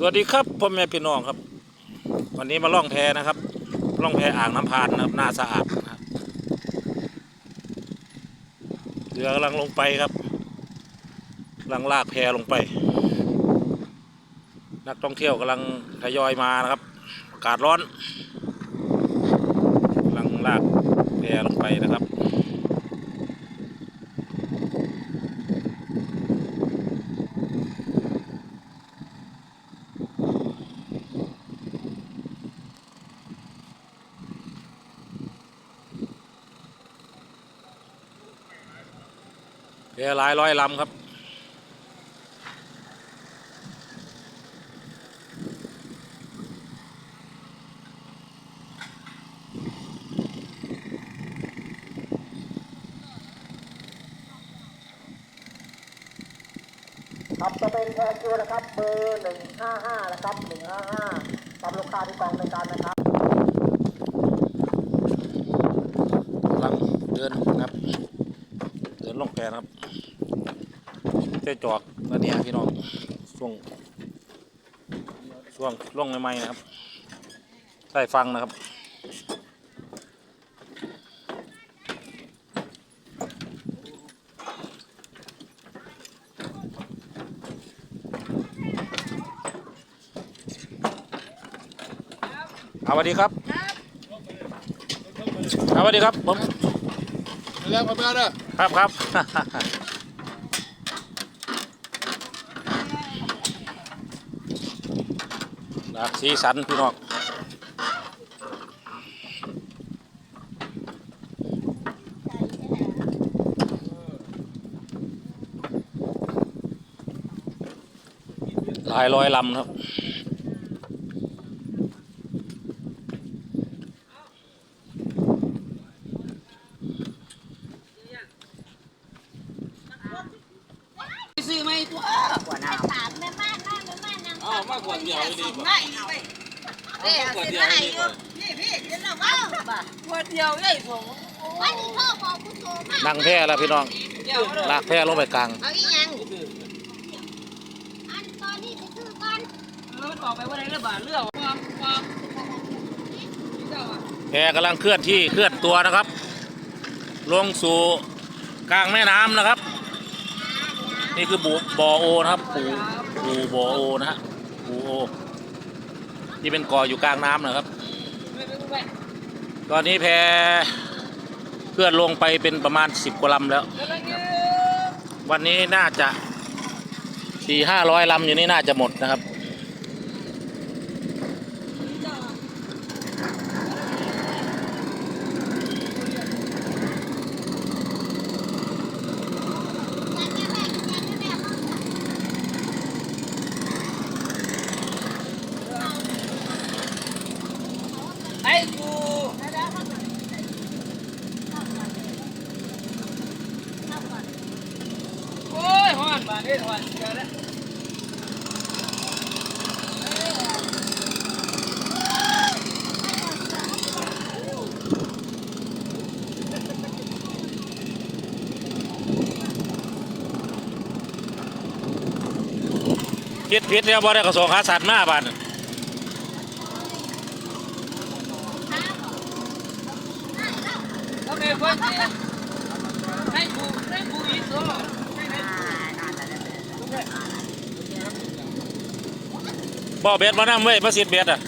สวัสดีครับพ่อแม่พี่น้องครับ วันนี้มาล่องแพนะครับ ล่องแพอ่างน้ำพานนะครับน่าสะอาดนะครับเรือกำลังลงไปครับกำลังลากแพลงไป นักท่องเที่ยวกำลังทยอยมานะครับอากาศร้อนกำลังลากแพลงไปนะครับ แพหลายร้อยลำครับครับจะเป็นแพรคิวนะครับเบอร์หนึ่งห้าห้านะครับหนึ่งห้าห้ากับลูกค้าที่กองในการนะครับกำลังเดินนะครับ เดินลงแพนะครับ เจ๊จอกแล้วเนี่ยพี่น้องช่วงช่วงล่องใหม่ๆนะครับใส่ฟังนะครับเอาสวัสดีครับเอาสวัสดีครับผมเรื่องมาเมื่อเด้อครับครับ หลากสีสันพี่น้องหลายร้อยลำครับซื้อไหมตัวถามแม่านน้าแม่ม่านนางอ๋อมากกว่าเดียวดีกว่าง่ายไปเด้อสิได้ยู่นี่พี่เดี๋ยวเราเว้าบ่ขวดเดียวได้ผมวันนี้พ่อขอผู้โทรมานั่งแพร่แล้วพี่น้องลากแพร่ลงไปกลางเอาอีหยังอันตอนนี้ไปซื้อก่อนแล้วมันออกไปว่าไหนระบาดเรื่องความความเจ้าอะแพรกำลังเคลื่อนที่เคลื่อนตัวนะครับ ลงสู่กลางแม่น้ำนะครับ นี่คือบ่อโอนะครับปูปูบ่อโอนะฮะ โอที่เป็นก่ออยู่กลางน้ำนะครับไม่ไม่ไม่ตอนนี้แพเคลื่อนลงไปเป็นประมาณสิบกว่าลำแล้วแล้วอะไรเงี้ยวันนี้น่าจะสี่ห้าร้อยลำอยู่นี่น่าจะหมดนะครับ ไอ้กูโอ้ยหอนบาดเด็ดหอนจอแล้วพิษพิษเนี่ยบ่ได้กระทรวงขาสัตว์มาบ้าน แล้วเนี่ยคนที่ให้กูให้กูอีกตัวให้ให้บ่เบ็ดมานั่งเว้ยมาสิดเบ็ดอะ